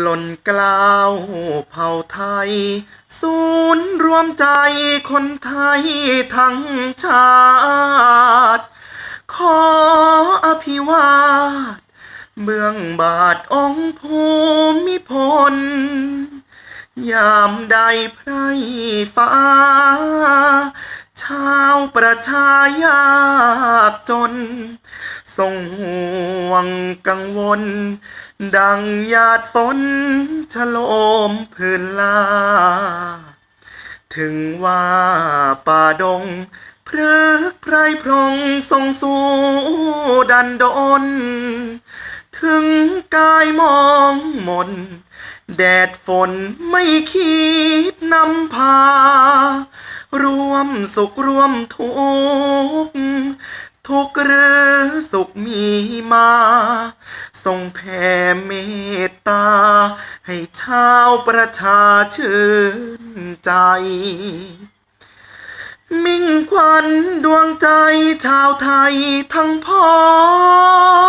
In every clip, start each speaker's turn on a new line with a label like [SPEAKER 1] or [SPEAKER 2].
[SPEAKER 1] หล่นกล้าวเผ่าไทย ศูนย์รวมใจคนไทยทั้งชาติ ขออภิวาทเบื้องบาทองค์ภูมิพล ยามใดไพรฟ้า ชาวประชายากจน ทรงห่วงกังวล ดังหยาดฝนฉโลมพื้นลา ถึงว่าป่าดงพรึกไพรพรองทรงสู้ดันดน ถึงกายมองมน แดดฝนไม่คิดนำพา ร่วมสุขร่วมทุกข์ ทุกข์หรือสุขมีมา ทรงแผ่เมตตา ให้ชาวประชาชื่นใจ มิ่งขวัญดวงใจชาวไทยทั้งพ้อ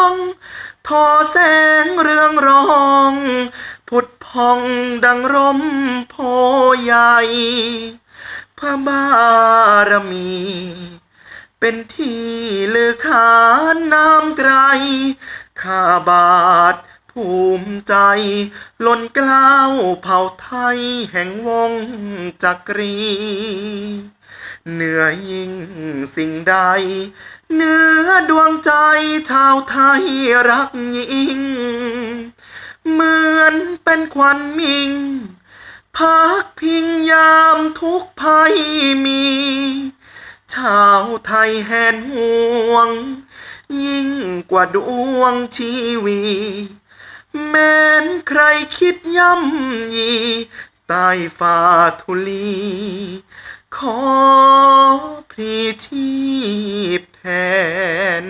[SPEAKER 1] ง ทอแสงเรืองรอง ผุดพองดังร่มโพใหญ่ พระบารมี เป็นที่ลือขานน้ำไกรข้าบาทภูมิใจล้นเกล้าวเผ่าไทยแห่งวงจักรี เหนือยิ่งสิ่งใด เหนือดวงใจชาวไทยรักยิ่ง เหมือนเป็นควันมิง พักพิงยามทุกภัยมี ชาวไทยแหนห่วง ยิ่งกว่าดวงชีวี แม้นใครคิดย่ำยีใต้ฝ่าทุลี ขอพลีชีพแทน